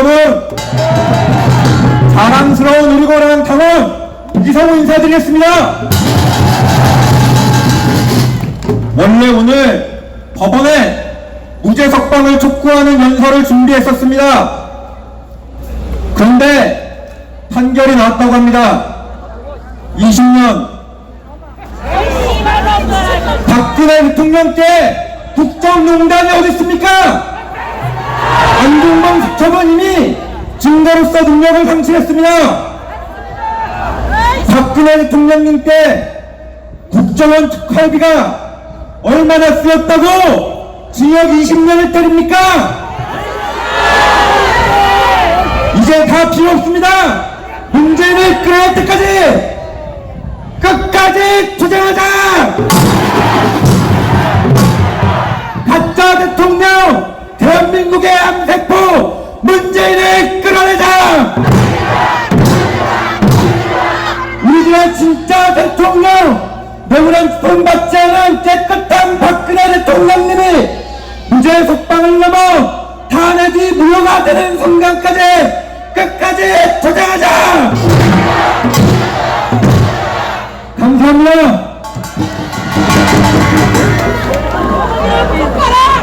여러분 자랑스러운 우리 고랑 당원 이성우 인사드리겠습니다. 원래 오늘 법원에 무죄 석방을 촉구하는 연설을 준비했었습니다. 그런데 판결이 나왔다고 합니다. 20년 박근혜 대통령 때 국정농단이 어디 있습니까? 수첩은 이미 증거로서 능력을 상실했습니다. 박근혜 대통령님 때 국정원 특활비가 얼마나 쓰였다고 징역 20년을 때립니까? 이제 다 필요 없습니다. 문재인을 끌어낼 때까지 끝까지 투쟁하자! 가짜 대통령 대한민국의 암세포 문재인을 끌어내자! 우리들의 진짜 대통령 명우랑 손받지 않은 깨끗한 박근혜 대통령님이 무죄 속방을 넘어 탄핵이 무효가 되는 순간까지 끝까지 투쟁하자! 감사합니다